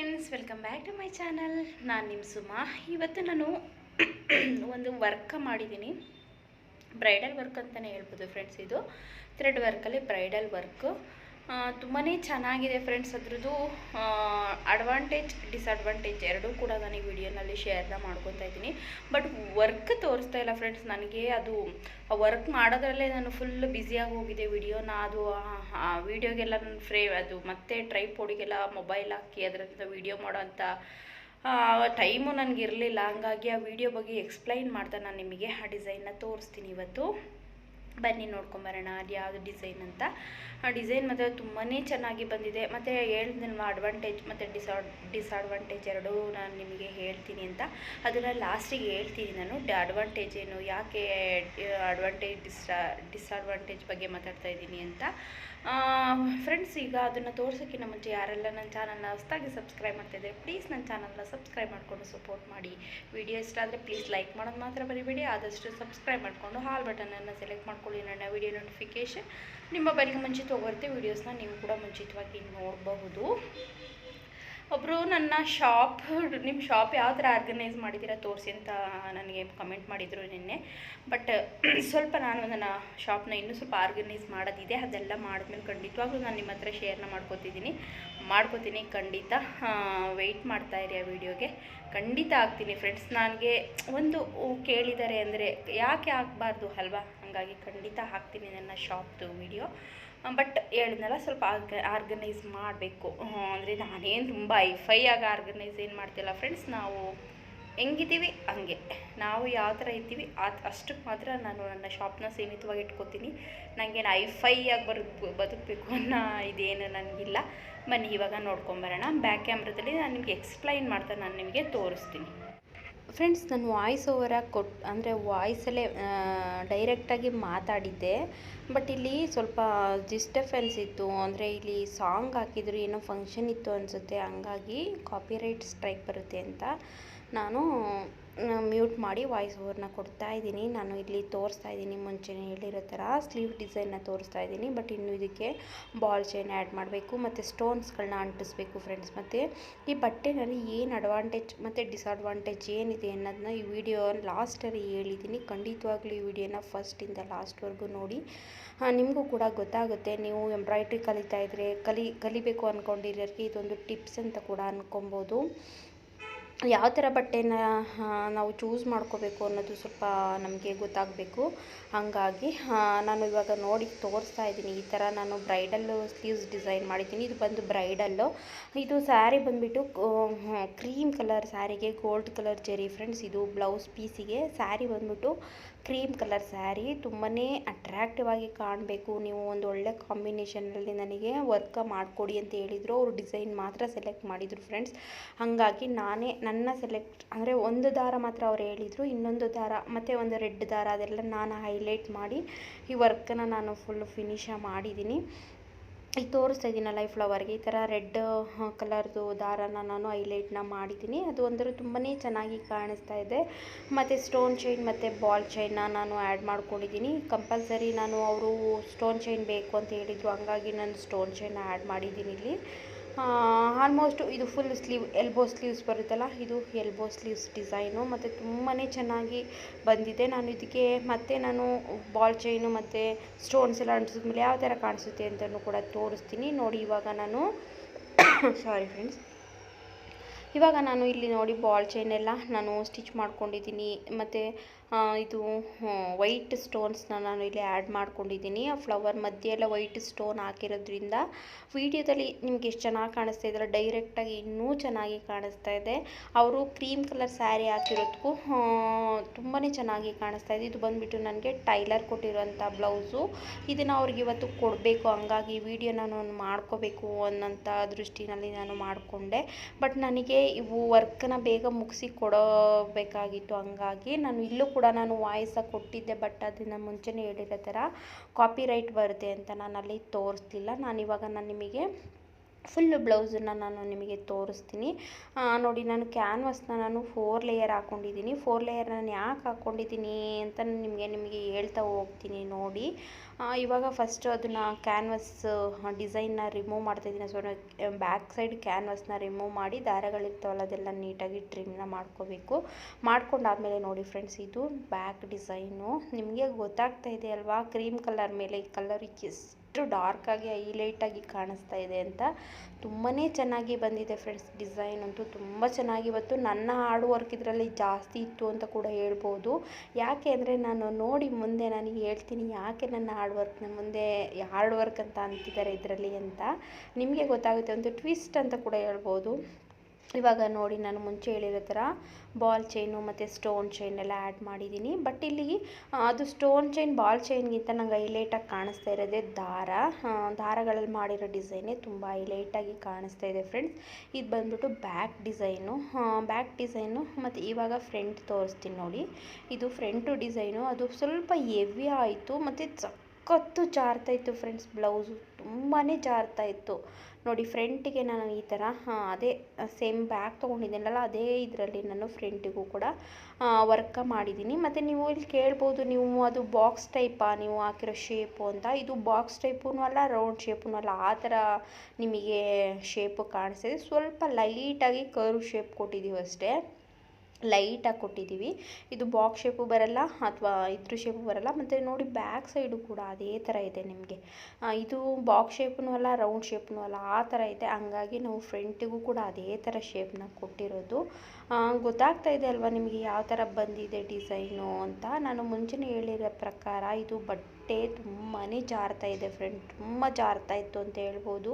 Friends welcome back to my channel ನಾನು ನಿಮ್ಮ ಸುಮಾ. ಇವತ್ತು ನಾನು ಒಂದು ವರ್ಕ್ ಮಾಡಿದ್ದೀನಿ ಬ್ರೈಡಲ್ ವರ್ಕ್ ಅಂತಲೇ ಹೇಳ್ಬೋದು ಫ್ರೆಂಡ್ಸ್ ಇದು. ಥ್ರೆಡ್ ವರ್ಕಲ್ಲಿ ಬ್ರೈಡಲ್ ವರ್ಕು ತುಂಬಾ ಚೆನ್ನಾಗಿದೆ ಫ್ರೆಂಡ್ಸ್ ಅದ್ರದ್ದು ಅಡ್ವಾಂಟೇಜ್ ಡಿಸ್ಅಡ್ವಾಂಟೇಜ್ ಎರಡೂ ಕೂಡ ನಾನು ಈ ವಿಡಿಯೋನಲ್ಲಿ ಶೇರ್ನ ಮಾಡ್ಕೊತಾ ಇದ್ದೀನಿ. ಬಟ್ ವರ್ಕ್ ತೋರಿಸ್ತಾ ಇಲ್ಲ ಫ್ರೆಂಡ್ಸ್ ನನಗೆ ಅದು ವರ್ಕ್ ಮಾಡೋದ್ರಲ್ಲೇ ನಾನು ಫುಲ್ ಬ್ಯುಸಿಯಾಗಿ ಹೋಗಿದೆ ವಿಡಿಯೋನ. ಅದು ವಿಡಿಯೋಗೆಲ್ಲ ನನ್ನ ಫ್ರೇ ಅದು ಮತ್ತೆ ಟ್ರೈಪೋಡಿಗೆಲ್ಲ ಮೊಬೈಲ್ ಹಾಕಿ ಅದರಿಂದ ವಿಡಿಯೋ ಮಾಡೋ ಅಂತ ಟೈಮು ನನಗಿರಲಿಲ್ಲ ಹಂಗಾಗಿ ಆ ವಿಡಿಯೋ ಬಗ್ಗೆ ಎಕ್ಸ್ಪ್ಲೈನ್ ಮಾಡ್ತಾ ನಾನು ನಿಮಗೆ ಆ ಡಿಸೈನ್ನ ತೋರಿಸ್ತೀನಿ ಇವತ್ತು. ಬನ್ನಿ ನೋಡ್ಕೊಂಬರೋಣ, ಅದು ಯಾವುದು ಡಿಸೈನ್ ಅಂತ. ಆ ಡಿಸೈನ್ ಮಾತ್ರ ತುಂಬಾ ಚೆನ್ನಾಗಿ ಬಂದಿದೆ. ಮತ್ತು ಹೇಳಿದ್ನಲ್ವ ಅಡ್ವಾಂಟೇಜ್ ಮತ್ತು ಡಿಸಾಡ್ ಡಿಸಡ್ವಾಂಟೇಜ್ ಎರಡೂ ನಾನು ನಿಮಗೆ ಹೇಳ್ತೀನಿ ಅಂತ. ಅದನ್ನು ಲಾಸ್ಟಿಗೆ ಹೇಳ್ತೀನಿ ನಾನು. ಅಡ್ವಾಂಟೇಜ್ ಏನು, ಯಾಕೆ ಅಡ್ವಾಂಟೇಜ್ ಡಿಸ್ ಡಿಸಡ್ವಾಂಟೇಜ್ ಬಗ್ಗೆ ಮಾತಾಡ್ತಾ ಇದ್ದೀನಿ ಅಂತ. ಫ್ರೆಂಡ್ಸ್ ಈಗ ಅದನ್ನು ತೋರ್ಸೋಕ್ಕಿಂತ ಮುಂಚೆ ಯಾರೆಲ್ಲ ನನ್ನ ಚಾನಲ್ನ ಹೊಸದಾಗಿ ಸಬ್ಸ್ಕ್ರೈಬ್ ಮಾಡ್ತಾಯಿದ್ದಾರೆ ಪ್ಲೀಸ್ ನನ್ನ ಚಾನಲ್ನ ಸಬ್ಸ್ಕ್ರೈಬ್ ಮಾಡಿಕೊಂಡು ಸಪೋರ್ಟ್ ಮಾಡಿ. ವಿಡಿಯೋ ಇಷ್ಟ ಆದರೆ ಪ್ಲೀಸ್ ಲೈಕ್ ಮಾಡೋದು ಮಾತ್ರ ಬರಿಬೇಡಿ ಆದಷ್ಟು ಸಬ್ಸ್ಕ್ರೈಬ್ ಮಾಡಿಕೊಂಡು ಹಾಲ್ ಬಟನನ್ನು ಸೆಲೆಕ್ಟ್ ಮಾಡ್ಕೊಳ್ಳಿ ನನ್ನ ವಿಡಿಯೋ ನೋಟಿಫಿಕೇಷನ್ ನಿಮ್ಮ ಮೊಬೈಲ್ಗೆ ಮುಂಚಿತವಾಗಿ ವೀಡಿಯೋಸ್ನ ನೀವು ಕೂಡ ಮುಂಚಿತವಾಗಿ ನೋಡಬಹುದು. ಒಬ್ಬರು ನನ್ನ ಶಾಪ್ ನಿಮ್ಮ ಶಾಪ್ ಯಾವ ಥರ ಆರ್ಗನೈಸ್ ಮಾಡಿದ್ದೀರಾ ತೋರಿಸಿ ಅಂತ ನನಗೆ ಕಮೆಂಟ್ ಮಾಡಿದರು ನಿನ್ನೆ. ಬಟ್ ಸ್ವಲ್ಪ ನಾನು ನನ್ನ ಶಾಪ್ನ ಇನ್ನೂ ಸ್ವಲ್ಪ ಆರ್ಗನೈಸ್ ಮಾಡೋದಿದೆ. ಅದೆಲ್ಲ ಮಾಡಿದ್ಮೇಲೆ ಖಂಡಿತವಾಗ್ಲೂ ನಾನು ನಿಮ್ಮ ಹತ್ರ ಶೇರ್ನ ಮಾಡ್ಕೋತಿದ್ದೀನಿ. ಮಾಡ್ಕೋತೀನಿ ಖಂಡಿತ. ವೆಯ್ಟ್ ಇರಿ ಆ ವಿಡಿಯೋಗೆ ಖಂಡಿತ ಆಗ್ತೀನಿ ಫ್ರೆಂಡ್ಸ್ ನನಗೆ ಒಂದು ಕೇಳಿದ್ದಾರೆ ಅಂದರೆ ಯಾಕೆ ಆಗಬಾರ್ದು ಅಲ್ವಾ? ಹಾಗಾಗಿ ಖಂಡಿತ ಹಾಕ್ತೀನಿ ನನ್ನ ಶಾಪ್ದು ವಿಡಿಯೋ. ಬಟ್ ಹೇಳಿದ್ನಲ್ಲ ಸ್ವಲ್ಪ ಆರ್ಗ, ಆರ್ಗನೈಸ್ ಮಾಡಬೇಕು. ಅಂದರೆ ನಾನೇನು ತುಂಬ ಐಫೈ ಆಗಿ ಆರ್ಗನೈಸ್ ಏನು ಮಾಡ್ತಿಲ್ಲ ಫ್ರೆಂಡ್ಸ್, ನಾವು ಹೆಂಗಿದ್ದೀವಿ? ಹಂಗೆ. ನಾವು ಯಾವ ಥರ ಇದ್ದೀವಿ? ಅದು ಅಷ್ಟಕ್ಕೆ ಮಾತ್ರ ನಾನು ನನ್ನ ಶಾಪ್ನ ಸೀಮಿತವಾಗಿ ಇಟ್ಕೋತೀನಿ. ನನಗೇನು ಐಫೈ ಆಗಿ ಬರು ಬದುಕಬೇಕು ಅನ್ನೋ ಇದೇನು ನನಗಿಲ್ಲ. ಬನ್ನಿ, ಇವಾಗ ನೋಡ್ಕೊಂಬರೋಣ. ಬ್ಯಾಕ್ ಕ್ಯಾಮ್ರದಲ್ಲಿ ನಾನು ನಿಮಗೆ ಎಕ್ಸ್ಪ್ಲೈನ್ ಮಾಡ್ತಾ ನಾನು ನಿಮಗೆ ತೋರಿಸ್ತೀನಿ. ಫ್ರೆಂಡ್ಸ್ ನಾನು ವಾಯ್ಸ್ ಓವರಾಗಿ ಕೊಟ್ಟು ಅಂದರೆ ವಾಯ್ಸಲ್ಲೇ ಡೈರೆಕ್ಟಾಗಿ ಮಾತಾಡಿದ್ದೆ. ಬಟ್ ಇಲ್ಲಿ ಸ್ವಲ್ಪ ಡಿಸ್ಟಫೆನ್ಸ್ ಇತ್ತು. ಅಂದರೆ ಇಲ್ಲಿ ಸಾಂಗ್ ಹಾಕಿದ್ರು, ಏನೋ ಫಂಕ್ಷನ್ ಇತ್ತು ಅನಿಸುತ್ತೆ. ಹಂಗಾಗಿ ಕಾಪಿರೈಟ್ ಸ್ಟ್ರೈಕ್ ಬರುತ್ತೆ ಅಂತ. ನಾನು ಮ್ಯೂಟ್ ಮಾಡಿ ವಾಯ್ಸ್ ಓವರ್ನ ಕೊಡ್ತಾ ಇದ್ದೀನಿ. ನಾನು ಇಲ್ಲಿ ತೋರಿಸ್ತಾ ಇದ್ದೀನಿ, ಮುಂಚೆನೇ ಹೇಳಿರೋ ಥರ. ಸ್ಲೀವ್ ಡಿಸೈನ್ನ ತೋರಿಸ್ತಾ ಇದ್ದೀನಿ ಬಟ್ ಇನ್ನು ಇದಕ್ಕೆ ಬಾಲ್ ಚೈನ್ ಆ್ಯಡ್ ಮಾಡಬೇಕು, ಮತ್ತು ಸ್ಟೋನ್ಸ್ಗಳನ್ನ ಅಂಟಿಸ್ಬೇಕು ಫ್ರೆಂಡ್ಸ್ ಮತ್ತು ಈ ಬಟ್ಟೆನಲ್ಲಿ ಏನು ಅಡ್ವಾಂಟೇಜ್ ಮತ್ತು ಡಿಸ್ಅಡ್ವಾಂಟೇಜ್ ಏನಿದೆ ಅನ್ನೋದನ್ನ ಈ ವಿಡಿಯೋ ಲಾಸ್ಟಲ್ಲಿ ಹೇಳಿದ್ದೀನಿ. ಖಂಡಿತವಾಗ್ಲೂ ಈ ವಿಡಿಯೋನ ಫಸ್ಟಿಂದ ಲಾಸ್ಟ್ವರೆಗೂ ನೋಡಿ. ನಿಮಗೂ ಕೂಡ ಗೊತ್ತಾಗುತ್ತೆ. ನೀವು ಎಂಬ್ರಾಯ್ಡ್ರಿ ಕಲಿತಾ ಇದ್ದರೆ ಕಲಿ, ಕಲಿಬೇಕು ಅಂದ್ಕೊಂಡಿರೋರಿಗೆ ಇದೊಂದು ಟಿಪ್ಸ್ ಅಂತ ಕೂಡ ಅಂದ್ಕೊಬೋದು ಯಾವ ಥರ ಬಟ್ಟೆನ ನಾವು ಚೂಸ್ ಮಾಡ್ಕೋಬೇಕು ಅನ್ನೋದು ಸ್ವಲ್ಪ ನಮಗೆ ಗೊತ್ತಾಗಬೇಕು. ಹಾಗಾಗಿ ನಾನು ಇವಾಗ ನೋಡಿ ತೋರಿಸ್ತಾ ಇದ್ದೀನಿ. ಈ ಥರ ನಾನು ಬ್ರೈಡಲ್ಲು ಸ್ಲೀವ್ಸ್ ಡಿಸೈನ್ ಮಾಡಿದ್ದೀನಿ. ಇದು ಬಂದು ಬ್ರೈಡಲ್ಲು ಇದು ಸ್ಯಾರಿ ಬಂದುಬಿಟ್ಟು ಕ್ರೀಮ್ ಕಲರ್ ಸ್ಯಾರಿಗೆ ಗೋಲ್ಡ್ ಕಲರ್ ಜೆರಿ ಫ್ರೆಂಡ್ಸ್ ಇದು ಬ್ಲೌಸ್ ಪೀಸಿಗೆ ಸ್ಯಾರಿ ಬಂದ್ಬಿಟ್ಟು ಕ್ರೀಮ್ ಕಲರ್ ಸ್ಯಾರಿ ತುಂಬಾ ಅಟ್ರಾಕ್ಟಿವ್ ಆಗಿ ಕಾಣಬೇಕು. ನೀವು ಒಂದು ಒಳ್ಳೆ ಕಾಂಬಿನೇಷನಲ್ಲಿ ನನಗೆ ವರ್ಕ ಮಾಡಿಕೊಡಿ ಅಂತ ಹೇಳಿದರು. ಅವರು ಡಿಸೈನ್ ಮಾತ್ರ ಸೆಲೆಕ್ಟ್ ಮಾಡಿದರು ಫ್ರೆಂಡ್ಸ್ ಹಾಗಾಗಿ ನಾನೇ ನನ್ನ ಸೆಲೆಕ್ಟ್ ಅಂದರೆ ಒಂದು ದಾರ ಮಾತ್ರ ಅವ್ರು ಹೇಳಿದರು, ಇನ್ನೊಂದು ದಾರ ಮತ್ತು ಒಂದು ರೆಡ್ ದಾರ ಅದೆಲ್ಲ ನಾನು ಹೈಲೈಟ್ ಮಾಡಿ ಈ ವರ್ಕನ್ನು ನಾನು ಫುಲ್ಲು ಫಿನಿಶ ಮಾಡಿದ್ದೀನಿ ಈಗ ತೋರಿಸ್ತಾ ಇದ್ದೀನಲ್ಲ ಈ ಫ್ಲವರ್ಗೆ ಈ ಥರ ರೆಡ್ ಕಲರ್ದು ದಾರನ ನಾನು ಹೈಲೈಟ್ನ ಮಾಡಿದ್ದೀನಿ ಅದು ಒಂಥರ ತುಂಬಾ ಚೆನ್ನಾಗಿ ಕಾಣಿಸ್ತಾ ಇದೆ. ಮತ್ತು ಸ್ಟೋನ್ ಚೈನ್ ಮತ್ತು ಬಾಲ್ ಚೈನ್ನ ನಾನು ಆ್ಯಡ್ ಮಾಡ್ಕೊಂಡಿದ್ದೀನಿ ಕಂಪಲ್ಸರಿ ನಾನು ಅವರು ಸ್ಟೋನ್ ಚೈನ್ ಬೇಕು ಅಂತ ಹೇಳಿದರು, ಹಂಗಾಗಿ ನಾನು ಸ್ಟೋನ್ ಚೈನ್ನ ಆ್ಯಡ್ ಮಾಡಿದ್ದೀನಿ ಇಲ್ಲಿ. ಆಲ್ಮೋಸ್ಟು ಇದು ಫುಲ್ ಸ್ಲೀವ್ ಎಲ್ಬೋ ಸ್ಲೀವ್ಸ್ ಬರುತ್ತಲ್ಲ, ಇದು ಎಲ್ಬೋ ಸ್ಲೀವ್ಸ್ ಡಿಸೈನು ಮತ್ತು ತುಂಬಾ ಚೆನ್ನಾಗಿ ಬಂದಿದೆ. ನಾನು ಇದಕ್ಕೆ ಮತ್ತೆ ನಾನು ಬಾಲ್ ಚೈನು ಮತ್ತು ಸ್ಟೋನ್ಸ್ ಎಲ್ಲ ಅಂಟಿಸಿದ್ಮೇಲೆ ಯಾವ ಥರ ಕಾಣಿಸುತ್ತೆ ಅಂತಲೂ ಕೂಡ ತೋರಿಸ್ತೀನಿ. ನೋಡಿ, ಇವಾಗ ನಾನು ಸಾರಿ ಫ್ರೆಂಡ್ಸ್ ಇವಾಗ ನಾನು ಇಲ್ಲಿ ನೋಡಿ ಬಾಲ್ ಚೈನೆಲ್ಲ ನಾನು ಸ್ಟಿಚ್ ಮಾಡ್ಕೊಂಡಿದ್ದೀನಿ. ಮತ್ತು ಇದು ವೈಟ್ ಸ್ಟೋನ್ಸ್ನ ನಾನು ಇಲ್ಲಿ ಆ್ಯಡ್ ಮಾಡ್ಕೊಂಡಿದ್ದೀನಿ. ಆ ಫ್ಲವರ್ ಮಧ್ಯೆ ಎಲ್ಲ ವೈಟ್ ಸ್ಟೋನ್ ಹಾಕಿರೋದ್ರಿಂದ ವಿಡಿಯೋದಲ್ಲಿ ನಿಮ್ಗೆ ಎಷ್ಟು ಚೆನ್ನಾಗಿ ಕಾಣಿಸ್ತಾ ಡೈರೆಕ್ಟ್ ಡೈರೆಕ್ಟಾಗಿ ಇನ್ನೂ ಚೆನ್ನಾಗಿ ಕಾಣಿಸ್ತಾ ಇದೆ. ಅವರು ಕ್ರೀಮ್ ಕಲರ್ ಸ್ಯಾರಿ ಹಾಕಿರೋದಕ್ಕೂ ತುಂಬಾ ಚೆನ್ನಾಗಿ ಕಾಣಿಸ್ತಾ ಇದೆ. ಇದು ಬಂದುಬಿಟ್ಟು ನನಗೆ ಟೈಲರ್ ಕೊಟ್ಟಿರೋಂಥ ಬ್ಲೌಸು ಇದನ್ನು ಅವ್ರಿಗೆ ಇವತ್ತು ಕೊಡಬೇಕು, ಹಂಗಾಗಿ ವಿಡಿಯೋ ನಾನು ಮಾಡ್ಕೋಬೇಕು ಅನ್ನೋಂಥ ದೃಷ್ಟಿನಲ್ಲಿ ನಾನು ಮಾಡಿಕೊಂಡೆ. ಬಟ್ ನನಗೆ ಇವು ವರ್ಕನ್ನ ಬೇಗ ಮುಗಿಸಿ ಕೊಡಬೇಕಾಗಿತ್ತು, ಹಂಗಾಗಿ ನಾನು ಇಲ್ಲೂ ಕೂಡ ನಾನು ವಾಯ್ಸಾಗಿ ಕೊಟ್ಟಿದ್ದೆ ಬಟ್ ಅದನ್ನು ಮುಂಚೆನೇ ಹೇಳಿರೋ ಥರ ಕಾಪಿರೈಟ್ ಬರುತ್ತೆ ಅಂತ ನಾನು ಅಲ್ಲಿ ತೋರಿಸ್ತಿಲ್ಲ ನಾನು ಇವಾಗ ನಾನು ನಿಮಗೆ ಫುಲ್ ಬ್ಲೌಸನ್ನು ನಾನು ನಿಮಗೆ ತೋರಿಸ್ತೀನಿ. ನೋಡಿ ನಾನು ಕ್ಯಾನ್ವಸ್ನ ನಾನು ಫೋರ್ ಲೇಯರ್ ಹಾಕ್ಕೊಂಡಿದ್ದೀನಿ ಫೋರ್ ಲೇಯರ್ ನಾನು ಯಾಕೆ ಹಾಕ್ಕೊಂಡಿದ್ದೀನಿ ಅಂತ ನಿಮಗೆ ನಿಮಗೆ ಹೇಳ್ತಾ ಹೋಗ್ತೀನಿ ನೋಡಿ. ಇವಾಗ ಫಸ್ಟು ಅದನ್ನು ಕ್ಯಾನ್ವಸ್ ಡಿಸೈನ್ನ ರಿಮೂವ್ ಮಾಡ್ತಾಯಿದ್ದೀನಿ ಸೊ ಬ್ಯಾಕ್ ಸೈಡ್ ಕ್ಯಾನ್ವಸ್ನ ರಿಮೂವ್ ಮಾಡಿ ದಾರಗಳಿರ್ತಾವಲ್ಲ, ಅದೆಲ್ಲ ನೀಟಾಗಿ ಟ್ರಿಮ್ನ ಮಾಡ್ಕೋಬೇಕು. ಮಾಡ್ಕೊಂಡಾದಮೇಲೆ ನೋಡಿ ಫ್ರೆಂಡ್ಸ್ ಇದು ಬ್ಯಾಕ್ ಡಿಸೈನು ನಿಮಗೆ ಗೊತ್ತಾಗ್ತಾ ಇದೆ ಅಲ್ವಾ ಕ್ರೀಮ್ ಕಲರ್ ಮೇಲೆ ಈ ಕಲರ್ ಎಷ್ಟು ಡಾರ್ಕಾಗಿ ಹೈಲೈಟಾಗಿ ಕಾಣಿಸ್ತಾ ಇದೆ ಅಂತ ತುಂಬಾ ಚೆನ್ನಾಗಿ ಬಂದಿದೆ ಫ್ರೆಂಡ್ಸ್ ಡಿಸೈನ್ ಅಂತೂ ತುಂಬ ಚೆನ್ನಾಗಿ ಬಂತು. ನನ್ನ ಹಾರ್ಡ್ ವರ್ಕ್ ಇದರಲ್ಲಿ ಜಾಸ್ತಿ ಇತ್ತು ಅಂತ ಕೂಡ ಹೇಳ್ಬೋದು. ಯಾಕೆ ಅಂದರೆ ನಾನು ನೋಡಿ ಮುಂದೆ ನನಗೆ ಹೇಳ್ತೀನಿ ಯಾಕೆ ನನ್ನ ಹಾರ್ಡ್ ವರ್ಕ್ನ ಮುಂದೆ ಹಾರ್ಡ್ ವರ್ಕ್ ಅಂತ ಅಂತಿದ್ದಾರೆ ಇದರಲ್ಲಿ ಅಂತ. ನಿಮಗೆ ಗೊತ್ತಾಗುತ್ತೆ, ಒಂದು ಟ್ವಿಸ್ಟ್ ಅಂತ ಕೂಡ ಹೇಳ್ಬೋದು. ಇವಾಗ ನೋಡಿ ನಾನು ಮುಂಚೆ ಹೇಳಿರೋ ಥರ ಬಾಲ್ ಚೈನು ಮತ್ತು ಸ್ಟೋನ್ ಚೈನ್ ಎಲ್ಲ ಆ್ಯಡ್ ಮಾಡಿದ್ದೀನಿ. ಬಟ್ ಇಲ್ಲಿ ಅದು ಸ್ಟೋನ್ ಚೈನ್, ಬಾಲ್ ಚೈನ್ಗಿಂತ ನಂಗೆ ಹೈಲೈಟಾಗಿ ಕಾಣಿಸ್ತಾ ಇರೋದೇ ದಾರ. ದಾರಗಳಲ್ಲಿ ಮಾಡಿರೋ ಡಿಸೈನೇ ತುಂಬ ಹೈಲೈಟಾಗಿ ಕಾಣಿಸ್ತಾ ಇದೆ ಫ್ರೆಂಡ್ಸ್. ಇದು ಬಂದ್ಬಿಟ್ಟು ಬ್ಯಾಕ್ ಡಿಸೈನು. ಬ್ಯಾಕ್ ಡಿಸೈನು ಮತ್ತು ಇವಾಗ ಫ್ರಂಟ್ ತೋರಿಸ್ತೀನಿ ನೋಡಿ. ಇದು ಫ್ರಂಟು ಡಿಸೈನು. ಅದು ಸ್ವಲ್ಪ ಹೆವಿ ಆಯಿತು, ಮತ್ತು ಸಖತ್ತು ಜಾರ್ತಾ ಇತ್ತು ಫ್ರೆಂಡ್ಸ್. ಬ್ಲೌಸು ತುಂಬಾ ಜಾರ್ತಾ ಇತ್ತು. ನೋಡಿ, ಫ್ರಂಟಿಗೆ ನಾನು ಈ ಥರ ಅದೇ ಸೇಮ್ ಬ್ಯಾಗ್ ತೊಗೊಂಡಿದ್ದೀನಲ್ಲ, ಅದೇ ಇದರಲ್ಲಿ ನಾನು ಫ್ರಂಟಿಗೂ ಕೂಡ ವರ್ಕ ಮಾಡಿದ್ದೀನಿ. ಮತ್ತು ನೀವು ಇಲ್ಲಿ ಕೇಳ್ಬೋದು, ನೀವು ಅದು ಬಾಕ್ಸ್ ಟೈಪಾ, ನೀವು ಹಾಕಿರೋ ಶೇಪು ಅಂತ. ಇದು ಬಾಕ್ಸ್ ಟೈಪೂ ಅಲ್ಲ, ರೌಂಡ್ ಶೇಪೂ ಅಲ್ಲ. ಆ ಥರ ನಿಮಗೆ ಶೇಪು ಕಾಣಿಸ್ತಿದೆ ಸ್ವಲ್ಪ ಲೈಟಾಗಿ ಕರ್ವ್ ಶೇಪ್ ಕೊಟ್ಟಿದ್ದೀವಿ ಅಷ್ಟೇ. ಲೈಟಾಗಿ ಕೊಟ್ಟಿದ್ದೀವಿ. ಇದು ಬಾಕ್ಸ್ ಶೇಪು ಬರಲ್ಲ ಅಥವಾ ಇದ್ರ ಶೇಪು ಬರಲ್ಲ. ಮತ್ತು ನೋಡಿ ಬ್ಯಾಕ್ ಸೈಡು ಕೂಡ ಅದೇ ಥರ ಇದೆ ನಿಮಗೆ. ಇದು ಬಾಕ್ಸ್ ಶೇಪ್ನೂ ಅಲ್ಲ, ರೌಂಡ್ ಶೇಪ್ನೂ ಅಲ್ಲ. ಆ ಥರ ಇದೆ. ಹಂಗಾಗಿ ನಾವು ಫ್ರಂಟಿಗೂ ಕೂಡ ಅದೇ ಥರ ಶೇಪ್ನ ಕೊಟ್ಟಿರೋದು. ಗೊತ್ತಾಗ್ತಾ ಇದೆ ಅಲ್ವಾ ನಿಮಗೆ ಯಾವ ಥರ ಬಂದಿದೆ ಡಿಸೈನು ಅಂತ? ನಾನು ಮುಂಚೆನೇ ಹೇಳಿರೋ ಪ್ರಕಾರ ಇದು ಬಟ್ಟೆ ತುಂಬಾ ಜಾರ್ತಾ ಇದೆ ಫ್ರೆಂಡ್ ತುಂಬ ಜಾರ್ತಾ ಇತ್ತು ಅಂತ ಹೇಳ್ಬೋದು.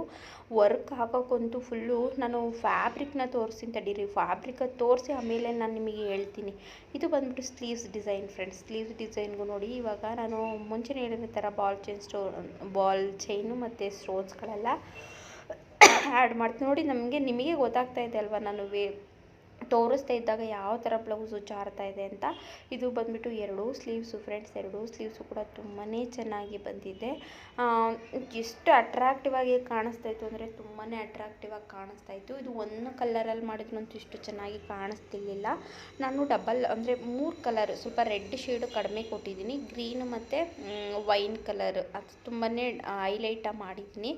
ವರ್ಕ್ ಹಾಕೋಕ್ಕಂತೂ ಫುಲ್ಲು ನಾನು ಫ್ಯಾಬ್ರಿಕ್ನ ತೋರಿಸಿ ತಡೀರಿ ಫ್ಯಾಬ್ರಿಕ್ ತೋರಿಸಿ ಆಮೇಲೆ ನಾನು ನಿಮಗೆ ಹೇಳ್ತೀನಿ. ಇದು ಬಂದ್ಬಿಟ್ಟು ಸ್ಲೀವ್ಸ್ ಡಿಸೈನ್ ಫ್ರೆಂಡ್ಸ್ ಸ್ಲೀವ್ಸ್ ಡಿಸೈನ್ಗೂ ನೋಡಿ ಇವಾಗ ನಾನು ಮುಂಚೆನೇ ಹೇಳಿರೋ ಥರ ಬಾಲ್ ಚೈನ್ ಸ್ಟೋ ಬಾಲ್ ಚೈನು ಮತ್ತು ಸ್ಟೋನ್ಸ್ಗಳೆಲ್ಲ ಆ್ಯಡ್ ಮಾಡ್ತೀನಿ. ನೋಡಿ ನಮಗೆ ನಿಮಗೆ ಗೊತ್ತಾಗ್ತಾ ಇದೆ ಅಲ್ವಾ ನಾನು ವೇ ತೋರಿಸ್ತಾ ಇದ್ದಾಗ ಯಾವ ಥರ ಬ್ಲೌಸು ಜಾರ್ತಾ ಇದೆ ಅಂತ. ಇದು ಬಂದ್ಬಿಟ್ಟು ಎರಡೂ ಸ್ಲೀವ್ಸು ಫ್ರೆಂಡ್ಸ್, ಎರಡೂ ಸ್ಲೀವ್ಸು ಕೂಡ ತುಂಬಾ ಚೆನ್ನಾಗಿ ಬಂದಿದೆ. ಎಷ್ಟು ಅಟ್ರಾಕ್ಟಿವ್ ಆಗಿ ಕಾಣಿಸ್ತಾ ಇತ್ತು ಅಂದರೆ ತುಂಬಾ ಅಟ್ರಾಕ್ಟಿವ್ ಆಗಿ ಕಾಣಿಸ್ತಾ ಇತ್ತು. ಇದು ಒಂದು ಕಲರಲ್ಲಿ ಮಾಡಿದ್ರಂತೂ ಇಷ್ಟು ಚೆನ್ನಾಗಿ ಕಾಣಿಸ್ತಿರ್ಲಿಲ್ಲ. ನಾನು ಡಬಲ್ ಅಂದರೆ ಮೂರು ಕಲರ್ ಸ್ವಲ್ಪ ರೆಡ್ ಶೇಡು ಕಡಿಮೆ ಕೊಟ್ಟಿದ್ದೀನಿ. ಗ್ರೀನ್ ಮತ್ತು ವೈನ್ ಕಲರ್ ಅದು ತುಂಬಾ ಹೈಲೈಟಾಗಿ ಮಾಡಿದ್ದೀನಿ.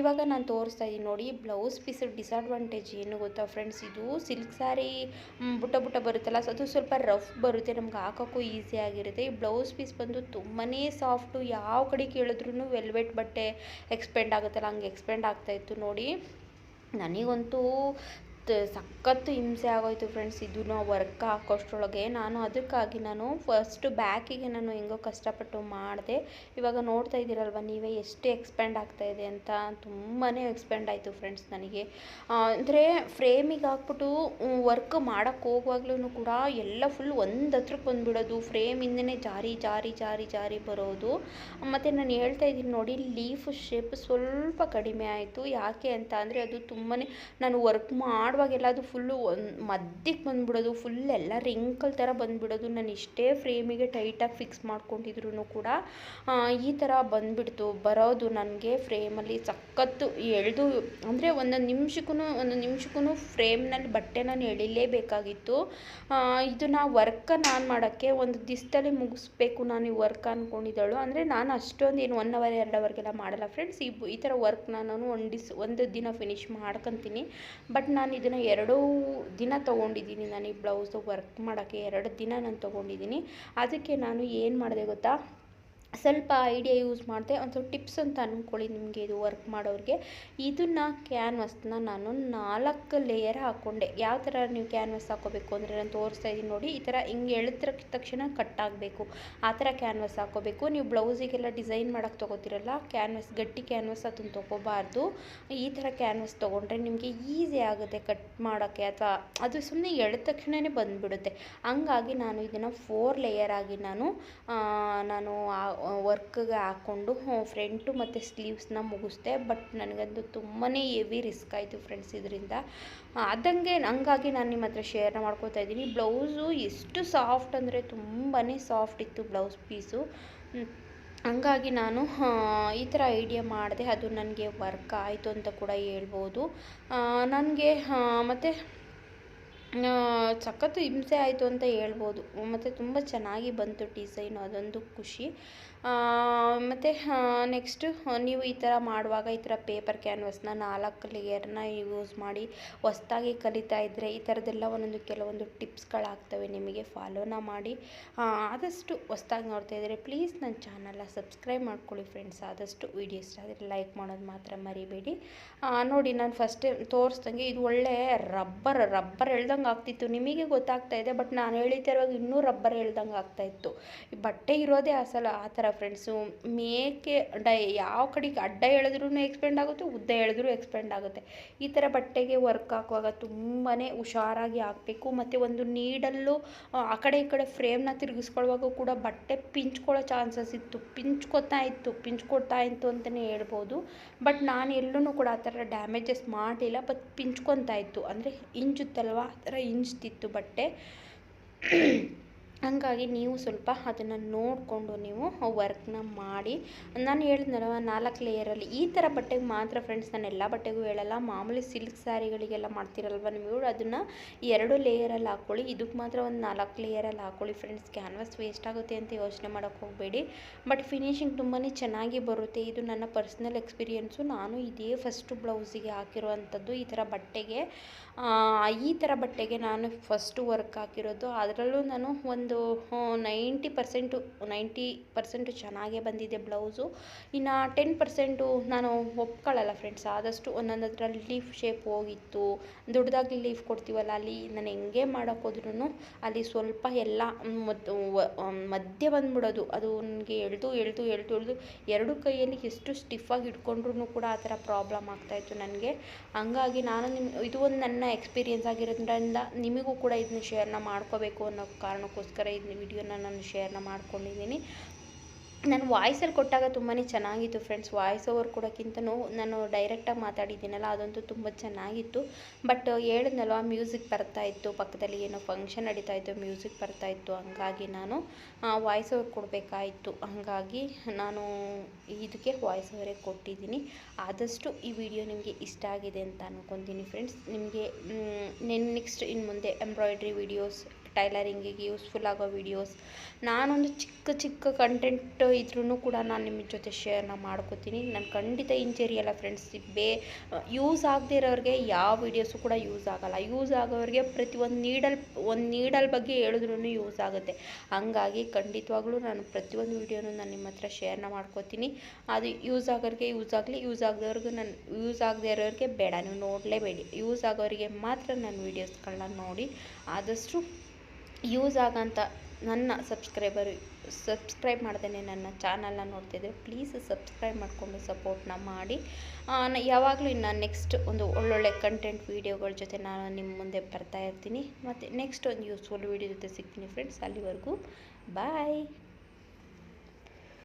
ಇವಾಗ ನಾನು ತೋರಿಸ್ತಾ ಇದ್ದೀನಿ ನೋಡಿ, ಬ್ಲೌಸ್ ಪೀಸ್ ಡಿಸ್ಅಡ್ವಾಂಟೇಜ್ ಏನು ಗೊತ್ತಾ ಫ್ರೆಂಡ್ಸ್? ಇದು ಸಿಲ್ಕ್ ಸ್ಯಾರಿ ಬುಟ್ಟ ಬುಟ್ಟ ಬರುತ್ತಲ್ಲ, ಸೊ ಅದು ಸ್ವಲ್ಪ ರಫ್ ಬರುತ್ತೆ, ನಮ್ಗೆ ಹಾಕೋಕ್ಕೂ ಈಸಿ ಆಗಿರುತ್ತೆ. ಈ ಬ್ಲೌಸ್ ಪೀಸ್ ಬಂದು ತುಂಬಾ ಸಾಫ್ಟು ಯಾವ ಕಡೆ ಕೇಳಿದ್ರೂ ವೆಲ್ವೆಟ್ ಬಟ್ಟೆ ಎಕ್ಸ್ಪೆಂಡ್ ಆಗುತ್ತಲ್ಲ, ಹಂಗೆ ಎಕ್ಸ್ಪೆಂಡ್ ಆಗ್ತಾಯಿತ್ತು ನೋಡಿ. ನನಗಂತೂ ಸಖತ್ತು ಹಿಂಸೆ ಆಗೋಯ್ತು ಫ್ರೆಂಡ್ಸ್ ಇದನ್ನ ವರ್ಕ್ ಹಾಕೋಷ್ಟ್ರೊಳಗೆ. ನಾನು ಅದಕ್ಕಾಗಿ ನಾನು ಫಸ್ಟು ಬ್ಯಾಕಿಗೆ ನಾನು ಹೆಂಗೋ ಕಷ್ಟಪಟ್ಟು ಮಾಡಿದೆ. ಇವಾಗ ನೋಡ್ತಾ ಇದ್ದೀರಲ್ವ, ನೀವೇ ಎಷ್ಟು ಎಕ್ಸ್ಪ್ಯಾಂಡ್ ಆಗ್ತಾ ಇದೆ ಅಂತ ತುಂಬಾ ಎಕ್ಸ್ಪ್ಯಾಂಡ್ ಆಯಿತು ಫ್ರೆಂಡ್ಸ್ ನನಗೆ. ಅಂದರೆ ಫ್ರೇಮಿಗೆ ಹಾಕ್ಬಿಟ್ಟು ವರ್ಕ್ ಮಾಡೋಕ್ಕೆ ಹೋಗುವಾಗ್ಲೂ ಕೂಡ ಎಲ್ಲ ಫುಲ್ ಒಂದು ಹತ್ರಕ್ಕೆ ಬಂದುಬಿಡೋದು. ಫ್ರೇಮಿಂದನೇ ಜಾರಿ ಜಾರಿ ಜಾರಿ ಜಾರಿ ಬರೋದು. ಮತ್ತು ನಾನು ಹೇಳ್ತಾ ಇದ್ದೀನಿ ನೋಡಿ ಲೀಫ್ ಶೇಪ್ ಸ್ವಲ್ಪ ಕಡಿಮೆ ಆಯಿತು. ಯಾಕೆ ಅಂತ ಅಂದರೆ ಅದು ತುಂಬಾ ನಾನು ವರ್ಕ್ ಮಾಡುವಾಗೆಲ್ಲ ಅದು ಫುಲ್ಲು ಒಂದು ಮಧ್ಯಕ್ಕೆ ಬಂದುಬಿಡೋದು ಫುಲ್ ಎಲ್ಲ ರಿಂಕಲ್ ಥರ ಬಂದುಬಿಡೋದು. ನಾನು ಇಷ್ಟೇ ಫ್ರೇಮಿಗೆ ಟೈಟಾಗಿ ಫಿಕ್ಸ್ ಮಾಡ್ಕೊಂಡಿದ್ರು ಕೂಡ ಈ ಥರ ಬಂದುಬಿಡ್ತು. ಬರೋದು ನನಗೆ ಫ್ರೇಮಲ್ಲಿ ಸಖತ್ತು ಎಳೆದು, ಅಂದರೆ ಒಂದೊಂದು ನಿಮಿಷಕ್ಕೂ ಒಂದೊಂದು ನಿಮಿಷಕ್ಕೂ ಫ್ರೇಮ್ನಲ್ಲಿ ಬಟ್ಟೆ ನಾನು ಎಳಿಲೇಬೇಕಾಗಿತ್ತು. ನಾ ವರ್ಕ ನಾನು ಮಾಡೋಕ್ಕೆ ಒಂದು ದಿವಸದಲ್ಲಿ ಮುಗಿಸ್ಬೇಕು ನಾನು ಈ ವರ್ಕ್ ಅಂದ್ಕೊಂಡಿದ್ದಳು ಅಂದರೆ ನಾನು ಅಷ್ಟೊಂದು ಏನು ಒನ್ ಅವರ್ ಎರಡು ಅವರ್ಗೆಲ್ಲ ಮಾಡಲ್ಲ ಫ್ರೆಂಡ್ಸ್ ಈ ಈ ಥರ ವರ್ಕ್ ನಾನು ಒಂದು ದಿಸ್, ಒಂದು ದಿನ ಫಿನಿಶ್ ಮಾಡ್ಕೊತೀನಿ. ಬಟ್ ನಾನು ಇದನ್ನು ಎರಡೂ ದಿನ ತೊಗೊಂಡಿದ್ದೀನಿ ನಾನು ಈ ಬ್ಲೌಸು ವರ್ಕ್ ಮಾಡೋಕ್ಕೆ. ಎರಡು ದಿನ ನಾನು ತೊಗೊಂಡಿದ್ದೀನಿ. ಅದಕ್ಕೆ ನಾನು ಏನು ಮಾಡಿದೆ ಗೊತ್ತಾ? ಸ್ವಲ್ಪ ಐಡಿಯಾ ಯೂಸ್ ಮಾಡಿದೆ, ಒಂದು ಟಿಪ್ಸ್ ಅಂತ ಅಂದ್ಕೊಳ್ಳಿ ನಿಮಗೆ ಇದು ವರ್ಕ್ ಮಾಡೋರಿಗೆ. ಇದನ್ನು ಕ್ಯಾನ್ವಸ್ನ ನಾನು ನಾಲ್ಕು ಲೇಯರ್ ಹಾಕ್ಕೊಂಡೆ ಯಾವ ಥರ ನೀವು ಕ್ಯಾನ್ವಸ್ ಹಾಕೋಬೇಕು ಅಂದರೆ ನಾನು ತೋರಿಸ್ತಾ ಇದ್ದೀನಿ ನೋಡಿ, ಈ ಥರ ಹಿಂಗೆ ಎಳೆದ್ರ ತಕ್ಷಣ ಕಟ್ ಆಗಬೇಕು. ಆ ಥರ ಕ್ಯಾನ್ವಸ್ ಹಾಕೋಬೇಕು. ನೀವು ಬ್ಲೌಸಿಗೆಲ್ಲ ಡಿಸೈನ್ ಮಾಡೋಕ್ಕೆ ತೊಗೋತಿರಲ್ಲ ಕ್ಯಾನ್ವಸ್ ಗಟ್ಟಿ ಕ್ಯಾನ್ವಸ್ ಅದನ್ನು ತೊಗೋಬಾರ್ದು. ಈ ಥರ ಕ್ಯಾನ್ವಸ್ ತೊಗೊಂಡ್ರೆ ನಿಮಗೆ ಈಸಿ ಆಗುತ್ತೆ ಕಟ್ ಮಾಡೋಕ್ಕೆ, ಅಥವಾ ಅದು ಸುಮ್ಮನೆ ಎಳೆದ ತಕ್ಷಣವೇ ಬಂದುಬಿಡುತ್ತೆ. ಹಂಗಾಗಿ ನಾನು ಇದನ್ನು ಫೋರ್ ಲೇಯರ್ ಆಗಿ ನಾನು ನಾನು ವರ್ಕ್ಗೆ ಹಾಕ್ಕೊಂಡು ಫ್ರಂಟು ಮತ್ತು ಸ್ಲೀವ್ಸ್ನ ಮುಗಿಸ್ದೆ. ಬಟ್ ನನಗಂತೂ ತುಂಬಾ ಹೆವಿ ರಿಸ್ಕ್ ಆಯಿತು ಫ್ರೆಂಡ್ಸ್ ಇದರಿಂದ. ಅದಂಗೆ ಹಂಗಾಗಿ ನಾನು ನಿಮ್ಮ ಹತ್ರ ಶೇರ್ ಮಾಡ್ಕೋತಾ ಇದ್ದೀನಿ. ಬ್ಲೌಸು ಎಷ್ಟು ಸಾಫ್ಟ್ ಅಂದರೆ ತುಂಬಾ ಸಾಫ್ಟ್ ಇತ್ತು ಬ್ಲೌಸ್ ಪೀಸು. ಹಂಗಾಗಿ ನಾನು ಈ ಥರ ಐಡಿಯಾ ಮಾಡಿದೆ. ಅದು ನನಗೆ ವರ್ಕ್ ಆಯಿತು ಅಂತ ಕೂಡ ಹೇಳ್ಬೋದು. ನನಗೆ ಮತ್ತು ಸಖತ್ತು ಹಿಂಸೆ ಆಯಿತು ಅಂತ ಹೇಳ್ಬೋದು. ಮತ್ತು ತುಂಬ ಚೆನ್ನಾಗಿ ಬಂತು ಡಿಸೈನು ಅದೊಂದು ಖುಷಿ. ಮತ್ತು ನೆಕ್ಸ್ಟು ನೀವು ಈ ಥರ ಮಾಡುವಾಗ ಈ ಥರ ಪೇಪರ್ ಕ್ಯಾನ್ವಸ್ನ ನಾಲ್ಕು ಲೇಯರ್ನ ಯೂಸ್ ಮಾಡಿ ಹೊಸ್ದಾಗಿ ಕಲಿತಾ ಇದ್ದರೆ ಈ ಥರದ್ದೆಲ್ಲ ಒಂದೊಂದು ಕೆಲವೊಂದು ಟಿಪ್ಸ್ಗಳಾಗ್ತವೆ ನಿಮಗೆ. ಫಾಲೋನ ಮಾಡಿ. ಆದಷ್ಟು ಹೊಸ್ದಾಗಿ ನೋಡ್ತಾ ಇದ್ದರೆ ಪ್ಲೀಸ್ ನನ್ನ ಚಾನಲ್ನ ಸಬ್ಸ್ಕ್ರೈಬ್ ಮಾಡ್ಕೊಳ್ಳಿ ಫ್ರೆಂಡ್ಸ್ ಆದಷ್ಟು ವಿಡಿಯೋ ಇಷ್ಟ ಆದರೆ ಲೈಕ್ ಮಾಡೋದು ಮಾತ್ರ ಮರಿಬೇಡಿ. ನೋಡಿ ನಾನು ಫಸ್ಟ್ ತೋರಿಸ್ದಂಗೆ ಇದು ಒಳ್ಳೆ ರಬ್ಬರ್ ರಬ್ಬರ್ ಎಳ್ದಂಗೆ ಆಗ್ತಿತ್ತು. ನಿಮಗೆ ಗೊತ್ತಾಗ್ತಾ ಇದೆ, ಬಟ್ ನಾನು ಹೇಳಿತಿರುವಾಗ ಇನ್ನೂ ರಬ್ಬರ್ ಹೇಳ್ದಂಗೆ ಆಗ್ತಾಯಿತ್ತು ಬಟ್ಟೆ ಇರೋದೇ ಆ ಸಲ ಆ ಥರ ಫ್ರೆಂಡ್ಸು ಮೇಕೆ ಡೈ ಯಾವ ಕಡೆಗೆ ಅಡ್ಡ ಎಳೆದ್ರೂ ಎಕ್ಸ್ಪೆಂಡ್ ಆಗುತ್ತೆ, ಉದ್ದ ಎಳೆದ್ರೂ ಎಕ್ಸ್ಪೆಂಡ್ ಆಗುತ್ತೆ. ಈ ಥರ ಬಟ್ಟೆಗೆ ವರ್ಕ್ ಹಾಕುವಾಗ ತುಂಬಾ ಹುಷಾರಾಗಿ ಹಾಕಬೇಕು. ಮತ್ತು ಒಂದು ನೀಡಲ್ಲು ಆ ಕಡೆ ಈ ಕಡೆ ಫ್ರೇಮ್ನ ತಿರುಗಿಸ್ಕೊಳ್ಳುವಾಗ ಕೂಡ ಬಟ್ಟೆ ಪಿಂಚ್ಕೊಳ್ಳೋ ಚಾನ್ಸಸ್ ಇತ್ತು. ಪಿಂಚ್ಕೊತಾ ಇತ್ತು ಪಿಂಚ್ಕೊಡ್ತಾ ಇತ್ತು ಅಂತಲೇ ಹೇಳ್ಬೋದು. ಬಟ್ ನಾನು ಎಲ್ಲೂ ಕೂಡ ಆ ಥರ ಡ್ಯಾಮೇಜಸ್ ಮಾಡಲಿಲ್ಲ. ಬಟ್ ಪಿಂಚ್ಕೊತಾ ಇತ್ತು. ಅಂದರೆ ಇಂಜುತ್ತಲ್ವ ಆ ಥರ ಇಂಚ್ತಿತ್ತು ಬಟ್ಟೆ. ಹಂಗಾಗಿ ನೀವು ಸ್ವಲ್ಪ ಅದನ್ನು ನೋಡಿಕೊಂಡು ನೀವು ವರ್ಕ್ನ ಮಾಡಿ. ನಾನು ಹೇಳಿದ್ನಲ್ಲ ನಾಲ್ಕು ಲೇಯರಲ್ಲಿ ಈ ಥರ ಬಟ್ಟೆಗೆ ಮಾತ್ರ ಫ್ರೆಂಡ್ಸ್ ನಾನು ಎಲ್ಲ ಬಟ್ಟೆಗೂ ಹೇಳಲ್ಲ, ಮಾಮೂಲಿ ಸಿಲ್ಕ್ ಸ್ಯಾರಿಗಳಿಗೆಲ್ಲ ಮಾಡ್ತಿರಲ್ವ ನೀವು? ಅದನ್ನು ಎರಡು ಲೇಯರಲ್ಲಿ ಹಾಕ್ಕೊಳ್ಳಿ ಇದಕ್ಕೆ ಮಾತ್ರ ಒಂದು ನಾಲ್ಕು ಲೇಯರಲ್ಲಿ ಹಾಕ್ಕೊಳ್ಳಿ ಫ್ರೆಂಡ್ಸ್ ಕ್ಯಾನ್ವಾಸ್ ವೇಸ್ಟ್ ಆಗುತ್ತೆ ಅಂತ ಯೋಚನೆ ಮಾಡೋಕ್ಕೆ ಹೋಗಬೇಡಿ. ಬಟ್ ಫಿನಿಶಿಂಗ್ ತುಂಬಾ ಚೆನ್ನಾಗಿ ಬರುತ್ತೆ. ಇದು ನನ್ನ ಪರ್ಸ್ನಲ್ ಎಕ್ಸ್ಪೀರಿಯೆನ್ಸು ನಾನು ಇದೇ ಫಸ್ಟು ಬ್ಲೌಸಿಗೆ ಹಾಕಿರುವಂಥದ್ದು ಈ ಥರ ಬಟ್ಟೆಗೆ. ಈ ಥರ ಬಟ್ಟೆಗೆ ನಾನು ಫಸ್ಟು ವರ್ಕ್ ಹಾಕಿರೋದು. ಅದರಲ್ಲೂ ನಾನು ಒಂದು ನೈಂಟಿ ಪರ್ಸೆಂಟು ನೈಂಟಿ ಪರ್ಸೆಂಟು ಚೆನ್ನಾಗೇ ಬಂದಿದೆ ಬ್ಲೌಸು. ಇನ್ನು ಟೆನ್ ಪರ್ಸೆಂಟು ನಾನು ಒಪ್ಕೊಳ್ಳಲ್ಲ ಫ್ರೆಂಡ್ಸ್, ಆದಷ್ಟು ಒಂದೊಂದು ಅದರಲ್ಲಿ ಲೀಫ್ ಶೇಪ್ ಹೋಗಿತ್ತು. ದೊಡ್ಡದಾಗಿ ಲೀಫ್ ಕೊಡ್ತೀವಲ್ಲ, ಅಲ್ಲಿ ನಾನು ಹೆಂಗೆ ಮಾಡೋಕ್ಕೋದ್ರೂ ಅಲ್ಲಿ ಸ್ವಲ್ಪ ಎಲ್ಲ ಮಧ್ಯೆ ಬಂದ್ಬಿಡೋದು. ಅದು ನನಗೆ ಎಳೆದು ಎಳೆದು ಎಳೆದು ಎಳೆದು ಎರಡು ಕೈಯಲ್ಲಿ ಎಷ್ಟು ಸ್ಟಿಫಾಗಿ ಹಿಡ್ಕೊಂಡ್ರೂ ಕೂಡ ಆ ಥರ ಪ್ರಾಬ್ಲಮ್ ಆಗ್ತಾಯಿತ್ತು ನನಗೆ. ಹಂಗಾಗಿ ನಾನು ನಿಮ್ಮ ಇದು ಒಂದು ನನ್ನ ಎಕ್ಸ್ಪೀರಿಯೆನ್ಸ್ ಆಗಿರೋದ್ರಿಂದ ನಿಮಗೂ ಕೂಡ ಇದನ್ನ ಶೇರ್ನ ಮಾಡ್ಕೋಬೇಕು ಅನ್ನೋ ಕಾರಣಕ್ಕೋಸ್ಕರ ಇದನ್ನ ವಿಡಿಯೋನ ನಾನು ಶೇರ್ನ ಮಾಡ್ಕೊಂಡಿದ್ದೀನಿ. ನಾನು ವಾಯ್ಸಲ್ಲಿ ಕೊಟ್ಟಾಗ ತುಂಬಾ ಚೆನ್ನಾಗಿತ್ತು ಫ್ರೆಂಡ್ಸ್ ವಾಯ್ಸ್ ಓವರ್ ಕೊಡೋಕ್ಕಿಂತನೂ ನಾನು ಡೈರೆಕ್ಟಾಗಿ ಮಾತಾಡಿದ್ದೀನಲ್ಲ, ಅದಂತೂ ತುಂಬ ಚೆನ್ನಾಗಿತ್ತು. ಬಟ್ ಹೇಳಿದ್ನಲ್ವ ಮ್ಯೂಸಿಕ್ ಬರ್ತಾಯಿತ್ತು ಪಕ್ಕದಲ್ಲಿ ಏನೋ ಫಂಕ್ಷನ್ ನಡೀತಾಯಿತ್ತು ಮ್ಯೂಸಿಕ್ ಬರ್ತಾಯಿತ್ತು ಹಂಗಾಗಿ ನಾನು ವಾಯ್ಸ್ ಓವರ್ ಕೊಡಬೇಕಾಯಿತು. ಹಾಗಾಗಿ ನಾನು ಇದಕ್ಕೆ ವಾಯ್ಸ್ ಓವರೇ ಕೊಟ್ಟಿದ್ದೀನಿ. ಆದಷ್ಟು ಈ ವಿಡಿಯೋ ನಿಮಗೆ ಇಷ್ಟ ಆಗಿದೆ ಅಂತ ಅಂದ್ಕೊತೀನಿ ಫ್ರೆಂಡ್ಸ್ ನಿಮಗೆ ನೆನ್ ನೆಕ್ಸ್ಟ್ ಇನ್ನು ಮುಂದೆ ಎಂಬ್ರಾಯ್ಡ್ರಿ ವಿಡಿಯೋಸ್ ಟೈಲರಿಂಗಿಗೆ ಯೂಸ್ಫುಲ್ ಆಗೋ ವಿಡಿಯೋಸ್ ನಾನೊಂದು ಚಿಕ್ಕ ಚಿಕ್ಕ ಕಂಟೆಂಟ್ ಇದ್ರೂ ಕೂಡ ನಾನು ನಿಮ್ಮ ಜೊತೆ ಶೇರ್ನ ಮಾಡ್ಕೋತೀನಿ. ನಾನು ಖಂಡಿತ ಇಂಚೇರಿಯಲ್ಲ ಫ್ರೆಂಡ್ಸ್ ಬೇ ಯೂಸ್ ಆಗದೆ ಇರೋರಿಗೆ ಯಾವ ವೀಡಿಯೋಸು ಕೂಡ ಯೂಸ್ ಆಗಲ್ಲ. ಯೂಸ್ ಆಗೋರಿಗೆ ಒಂದು ನೀಡಲ್ ಒಂದು ನೀಡಲ್ ಬಗ್ಗೆ ಹೇಳಿದ್ರೂ ಯೂಸ್ ಆಗುತ್ತೆ. ಹಂಗಾಗಿ ಖಂಡಿತವಾಗ್ಲೂ ನಾನು ಪ್ರತಿಯೊಂದು ವೀಡಿಯೋನು ನಾನು ನಿಮ್ಮ ಹತ್ರ ಶೇರ್ನ ಮಾಡ್ಕೋತೀನಿ. ಅದು ಯೂಸ್ ಆಗೋರಿಗೆ ಯೂಸ್ ಆಗಲಿ ಯೂಸ್ ಆಗದವ್ರಿಗೂ ನಾನು ಯೂಸ್ ಆಗದೆ ಇರೋರಿಗೆ ಬೇಡ. ನೀವು ನೋಡಲೇಬೇಡಿ. ಯೂಸ್ ಆಗೋರಿಗೆ ಮಾತ್ರ ನಾನು ವಿಡಿಯೋಸ್ಗಳನ್ನ ನೋಡಿ ಆದಷ್ಟು ಯೂಸ್ ಆಗೋಂಥ ನನ್ನ ಸಬ್ಸ್ಕ್ರೈಬರ್, ಸಬ್ಸ್ಕ್ರೈಬ್ ಮಾಡ್ದೇ ನನ್ನ ಚಾನಲ್ನ ನೋಡ್ತಿದ್ರೆ ಪ್ಲೀಸ್ ಸಬ್ಸ್ಕ್ರೈಬ್ ಮಾಡಿಕೊಂಡು ಸಪೋರ್ಟ್ನ ಮಾಡಿ. ಯಾವಾಗಲೂ ಇನ್ನು ನೆಕ್ಸ್ಟ್ ಒಂದು ಒಳ್ಳೊಳ್ಳೆ ಕಂಟೆಂಟ್ ವೀಡಿಯೋಗಳ ಜೊತೆ ನಾನು ನಿಮ್ಮ ಮುಂದೆ ಬರ್ತಾ ಇರ್ತೀನಿ. ಮತ್ತು ನೆಕ್ಸ್ಟ್ ಒಂದು ಯೂಸ್ಫುಲ್ ವೀಡಿಯೋ ಜೊತೆ ಸಿಗ್ತೀನಿ ಫ್ರೆಂಡ್ಸ್ ಅಲ್ಲಿವರೆಗೂ ಬಾಯ್